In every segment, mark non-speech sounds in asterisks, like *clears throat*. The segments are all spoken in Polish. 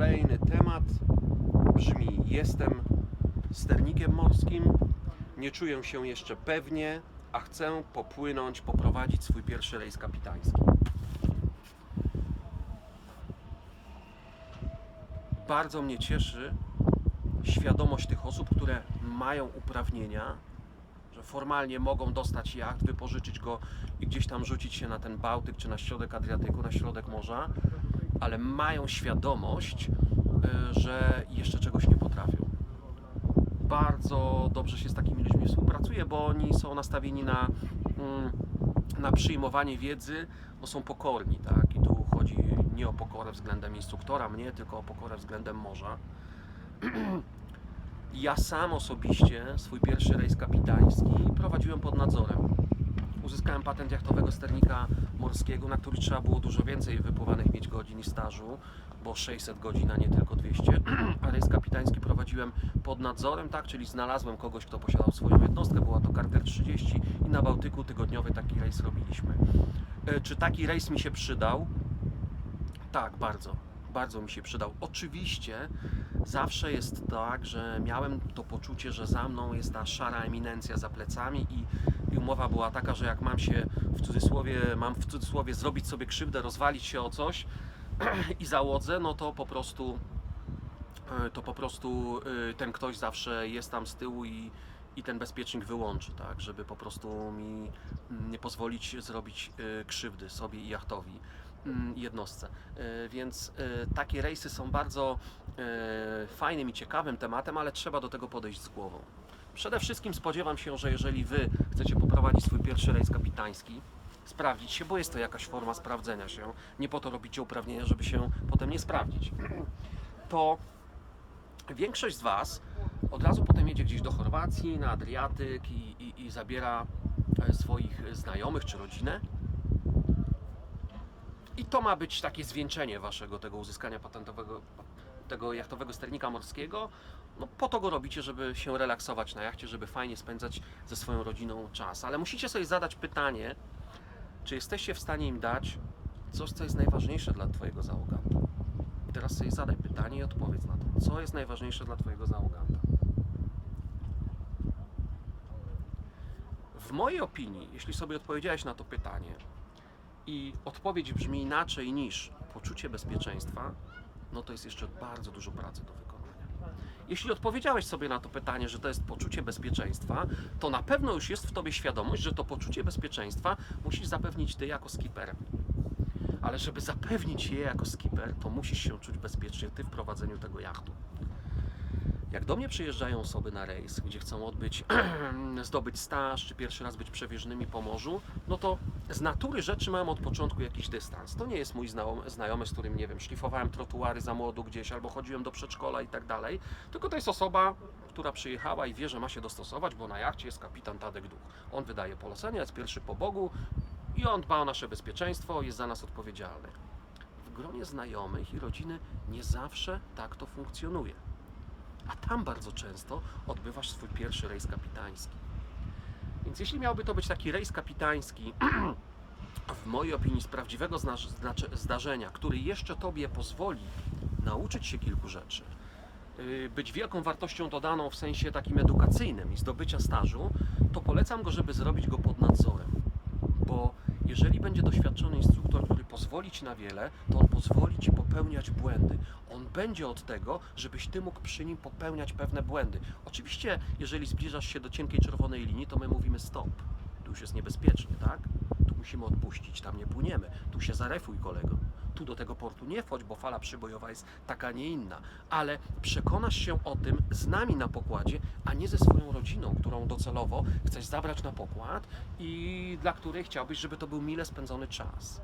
Kolejny temat brzmi: Jestem sternikiem morskim, nie czuję się jeszcze pewnie, a chcę popłynąć, poprowadzić swój pierwszy rejs kapitański. Bardzo mnie cieszy świadomość tych osób, które mają uprawnienia, że formalnie mogą dostać jacht, wypożyczyć go i gdzieś tam rzucić się na ten Bałtyk czy na środek Adriatyku, na środek morza, ale mają świadomość, y, że jeszcze czegoś nie potrafią. Bardzo dobrze się z takimi ludźmi współpracuje, bo oni są nastawieni na, mm, na przyjmowanie wiedzy, bo są pokorni, tak? I tu chodzi nie o pokorę względem instruktora, mnie, tylko o pokorę względem morza. *clears throat* Ja sam osobiście swój pierwszy rejs kapitański prowadziłem pod nadzorem. Uzyskałem patent jachtowego sternika morskiego, na który trzeba było dużo więcej wypływanych mieć godzin i stażu, bo 600 godzin, a nie tylko 200. A rejs kapitański prowadziłem pod nadzorem, tak, czyli znalazłem kogoś, kto posiadał swoją jednostkę, była to Carter 30 i na Bałtyku tygodniowy taki rejs robiliśmy. E, Czy taki rejs mi się przydał? Tak, bardzo. Bardzo mi się przydał. Oczywiście zawsze jest tak, że miałem to poczucie, że za mną jest ta szara eminencja za plecami i, i umowa była taka, że jak mam się w cudzysłowie, mam w cudzysłowie zrobić sobie krzywdę, rozwalić się o coś *clears throat* i załodze, no to po prostu e, to po prostu e, ten ktoś zawsze jest tam z tyłu i, i ten bezpiecznik wyłączy, tak, żeby po prostu mi mm, nie pozwolić zrobić e, krzywdy sobie i jachtowi mm, jednostce. Więc takie rejsy są bardzo fajnym i ciekawym tematem, ale trzeba do tego podejść z głową. Przede wszystkim spodziewam się, że jeżeli Wy chcecie poprowadzić swój pierwszy rejs kapitański, sprawdzić się, bo jest to jakaś forma sprawdzenia się, nie po to robicie uprawnienia, żeby się potem nie sprawdzić, *clears throat* to większość z Was od razu potem jedzie gdzieś do Chorwacji, na Adriatyk i, i, i zabiera e, swoich znajomych czy rodzinę. I to ma być takie zwieńczenie Waszego tego uzyskania patentowego, tego jachtowego sternika morskiego. No po to go robicie, żeby się relaksować na jachcie, żeby fajnie spędzać ze swoją rodziną czas. Ale musicie sobie zadać pytanie, czy jesteście w stanie im dać coś, co jest najważniejsze dla Twojego załoganta. I teraz sobie zadaj pytanie i odpowiedz na to. Co jest najważniejsze dla Twojego załoganta? W mojej opinii, jeśli sobie odpowiedziałeś na to pytanie i odpowiedź brzmi inaczej niż poczucie bezpieczeństwa, no to jest jeszcze bardzo dużo pracy do wykonania. Jeśli odpowiedziałeś sobie na to pytanie, że to jest poczucie bezpieczeństwa, to na pewno już jest w tobie świadomość, że to poczucie bezpieczeństwa musisz zapewnić ty jako skipper. Ale żeby zapewnić je jako skipper, to musisz się czuć bezpiecznie ty w prowadzeniu tego jachtu. Jak do mnie przyjeżdżają osoby na rejs, gdzie chcą odbyć, *clears throat* zdobyć staż, czy pierwszy raz być przewieźnymi po morzu, no to z natury rzeczy mam od początku jakiś dystans. To nie jest mój znajomy, z którym, nie wiem, szlifowałem trotuary za młodu gdzieś, albo chodziłem do przedszkola i tak dalej, tylko to jest osoba, która przyjechała i wie, że ma się dostosować, bo na jachcie jest kapitan Tadek Duch. On wydaje polecenia, jest pierwszy po Bogu i on dba o nasze bezpieczeństwo, jest za nas odpowiedzialny. W gronie znajomych i rodziny nie zawsze tak to funkcjonuje a tam bardzo często odbywasz swój pierwszy rejs kapitański. Więc jeśli miałby to być taki rejs kapitański, *clears throat* w mojej opinii z prawdziwego zna- znaczy- zdarzenia, który jeszcze Tobie pozwoli nauczyć się kilku rzeczy, yy, być wielką wartością dodaną w sensie takim edukacyjnym i zdobycia stażu, to polecam go, żeby zrobić go pod nadzorem. Bo jeżeli będzie doświadczony instruktor, który pozwoli Ci na wiele, to on pozwoli Ci popełniać błędy. On będzie od tego, żebyś Ty mógł przy nim popełniać pewne błędy. Oczywiście, jeżeli zbliżasz się do cienkiej czerwonej linii, to my mówimy stop. Tu już jest niebezpiecznie, tak? Tu musimy odpuścić, tam nie płyniemy. Tu się zarefuj, kolego. Tu do tego portu nie wchodź, bo fala przybojowa jest taka, nie inna. Ale przekonasz się o tym z nami na pokładzie, a nie ze swoją rodziną, którą docelowo chcesz zabrać na pokład i dla której chciałbyś, żeby to był mile spędzony czas.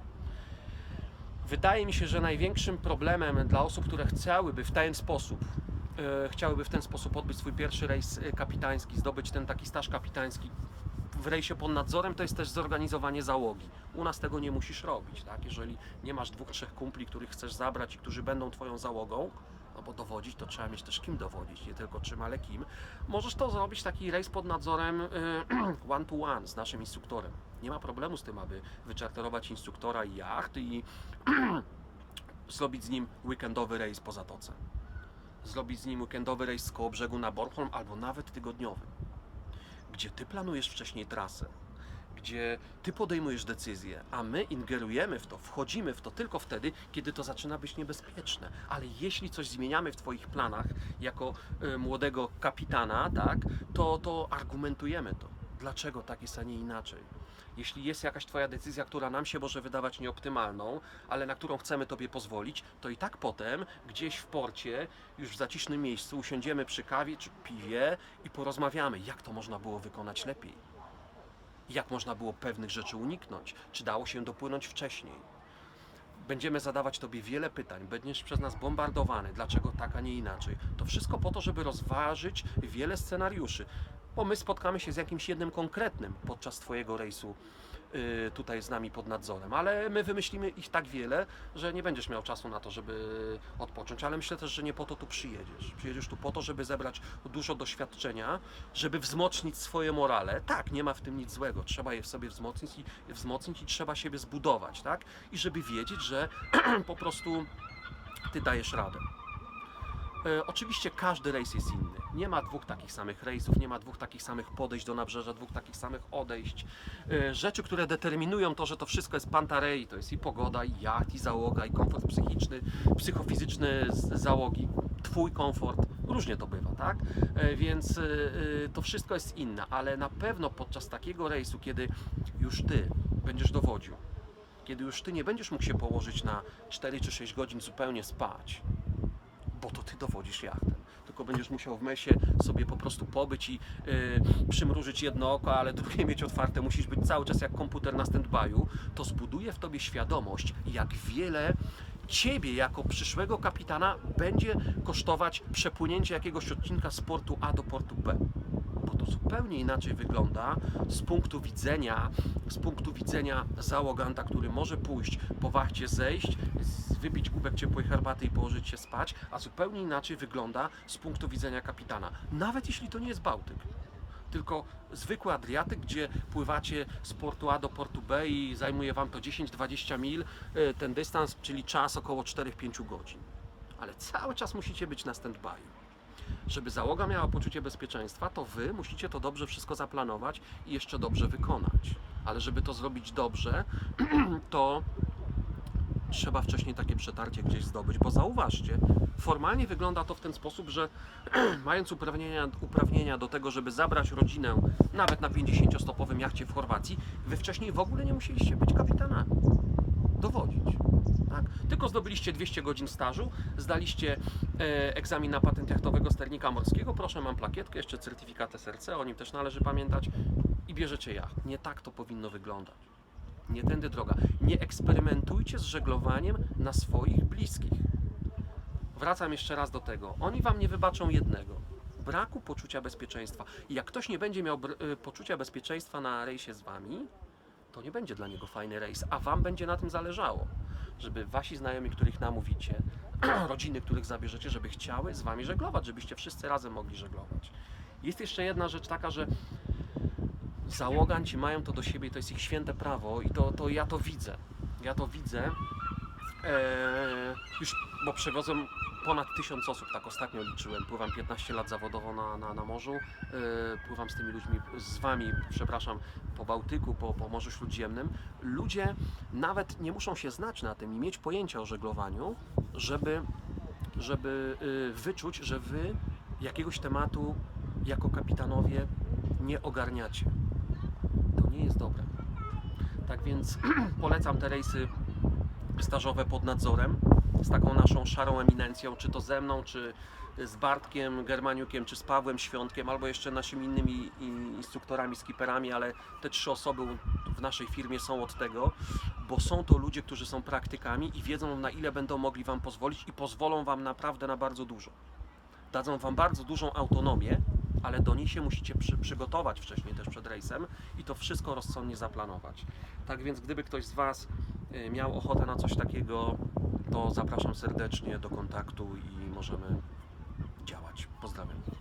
Wydaje mi się, że największym problemem dla osób, które chciałyby w ten sposób, e, chciałyby w ten sposób odbyć swój pierwszy rejs kapitański, zdobyć ten taki staż kapitański w rejsie pod nadzorem, to jest też zorganizowanie załogi. U nas tego nie musisz robić, tak? Jeżeli nie masz dwóch, trzech kumpli, których chcesz zabrać i którzy będą twoją załogą, no bo dowodzić to trzeba mieć też kim dowodzić, nie tylko czym, ale kim. Możesz to zrobić taki rejs pod nadzorem one to one z naszym instruktorem. Nie ma problemu z tym, aby wyczarterować instruktora i jacht i *clears throat* zrobić z nim weekendowy rejs po Zatoce. Zrobić z nim weekendowy rejs z koło brzegu na Bornholm albo nawet tygodniowy. Gdzie ty planujesz wcześniej trasę, gdzie ty podejmujesz decyzje, a my ingerujemy w to, wchodzimy w to tylko wtedy, kiedy to zaczyna być niebezpieczne. Ale jeśli coś zmieniamy w Twoich planach jako y, młodego kapitana, tak, to, to argumentujemy to. Dlaczego tak jest, a nie inaczej? Jeśli jest jakaś Twoja decyzja, która nam się może wydawać nieoptymalną, ale na którą chcemy Tobie pozwolić, to i tak potem gdzieś w porcie, już w zacisznym miejscu, usiądziemy przy kawie czy piwie i porozmawiamy, jak to można było wykonać lepiej jak można było pewnych rzeczy uniknąć, czy dało się dopłynąć wcześniej. Będziemy zadawać Tobie wiele pytań, będziesz przez nas bombardowany, dlaczego tak, a nie inaczej. To wszystko po to, żeby rozważyć wiele scenariuszy, bo my spotkamy się z jakimś jednym konkretnym podczas Twojego rejsu yy, tutaj z nami pod nadzorem, ale my wymyślimy ich tak wiele, że nie będziesz miał czasu na to, żeby odpocząć, ale myślę też, że nie po to tu przyjedziesz. Przyjedziesz tu po to, żeby zebrać dużo doświadczenia, żeby wzmocnić swoje morale. Tak, nie ma w tym nic złego, trzeba je w sobie wzmocnić i, wzmocnić i trzeba siebie zbudować, tak? I żeby wiedzieć, że *clears throat* po prostu Ty dajesz radę. E, Oczywiście każdy rejs jest inny. Nie ma dwóch takich samych rejsów, nie ma dwóch takich samych podejść do nabrzeża, dwóch takich samych odejść. E, Rzeczy, które determinują to, że to wszystko jest pantarei, to jest i pogoda, i jacht, i załoga, i komfort psychiczny, psychofizyczny załogi, twój komfort, różnie to bywa, tak? E, Więc e, to wszystko jest inne, ale na pewno podczas takiego rejsu, kiedy już ty będziesz dowodził, kiedy już ty nie będziesz mógł się położyć na 4 czy 6 godzin zupełnie spać, bo to ty dowodzisz jachtem. Tylko będziesz musiał w mesie sobie po prostu pobyć i yy, przymrużyć jedno oko, ale drugie mieć otwarte. Musisz być cały czas jak komputer na stand-by'u. To zbuduje w tobie świadomość, jak wiele ciebie jako przyszłego kapitana będzie kosztować przepłynięcie jakiegoś odcinka z portu A do portu B zupełnie inaczej wygląda z punktu widzenia, z punktu widzenia załoganta, który może pójść po wachcie, zejść, wypić kubek ciepłej herbaty i położyć się spać, a zupełnie inaczej wygląda z punktu widzenia kapitana. Nawet jeśli to nie jest Bałtyk. Tylko zwykły Adriatyk, gdzie pływacie z portu A do portu B i zajmuje Wam to 10-20 mil, y, ten dystans, czyli czas około 4-5 godzin. Ale cały czas musicie być na stand-by żeby załoga miała poczucie bezpieczeństwa, to wy musicie to dobrze wszystko zaplanować i jeszcze dobrze wykonać. Ale żeby to zrobić dobrze, *clears throat* to trzeba wcześniej takie przetarcie gdzieś zdobyć, bo zauważcie, formalnie wygląda to w ten sposób, że *clears throat* mając uprawnienia, uprawnienia do tego, żeby zabrać rodzinę nawet na 50-stopowym jachcie w Chorwacji, wy wcześniej w ogóle nie musieliście być kapitanami, dowodzić. Tak? Tylko zdobyliście 200 godzin stażu, zdaliście e, egzamin na patent jachtowego sternika morskiego, proszę, mam plakietkę, jeszcze certyfikat SRC, o nim też należy pamiętać i bierzecie jacht. Nie tak to powinno wyglądać. Nie tędy droga. Nie eksperymentujcie z żeglowaniem na swoich bliskich. Wracam jeszcze raz do tego. Oni wam nie wybaczą jednego. Braku poczucia bezpieczeństwa. I jak ktoś nie będzie miał y, poczucia bezpieczeństwa na rejsie z wami, to nie będzie dla niego fajny rejs, a wam będzie na tym zależało. Żeby wasi znajomi, których namówicie, *clears throat* rodziny, których zabierzecie, żeby chciały z wami żeglować, żebyście wszyscy razem mogli żeglować. Jest jeszcze jedna rzecz taka, że załoganci mają to do siebie to jest ich święte prawo i to, to ja to widzę. Ja to widzę. Eee, już, bo przewiozłem ponad tysiąc osób, tak ostatnio liczyłem. Pływam 15 lat zawodowo na, na, na morzu. Eee, pływam z tymi ludźmi, z wami, przepraszam, po Bałtyku, po, po Morzu Śródziemnym. Ludzie nawet nie muszą się znać na tym i mieć pojęcia o żeglowaniu, żeby, żeby y, wyczuć, że wy jakiegoś tematu jako kapitanowie nie ogarniacie. To nie jest dobre. Tak więc *clears throat* polecam te rejsy stażowe pod nadzorem z taką naszą szarą eminencją, czy to ze mną, czy z Bartkiem Germaniukiem, czy z Pawłem Świątkiem, albo jeszcze naszymi innymi instruktorami, skiperami, ale te trzy osoby w naszej firmie są od tego, bo są to ludzie, którzy są praktykami i wiedzą na ile będą mogli Wam pozwolić i pozwolą Wam naprawdę na bardzo dużo. Dadzą Wam bardzo dużą autonomię, ale do niej się musicie przy, przygotować wcześniej też przed rejsem i to wszystko rozsądnie zaplanować. Tak więc gdyby ktoś z Was miał ochotę na coś takiego, to zapraszam serdecznie do kontaktu i możemy działać. Pozdrawiam.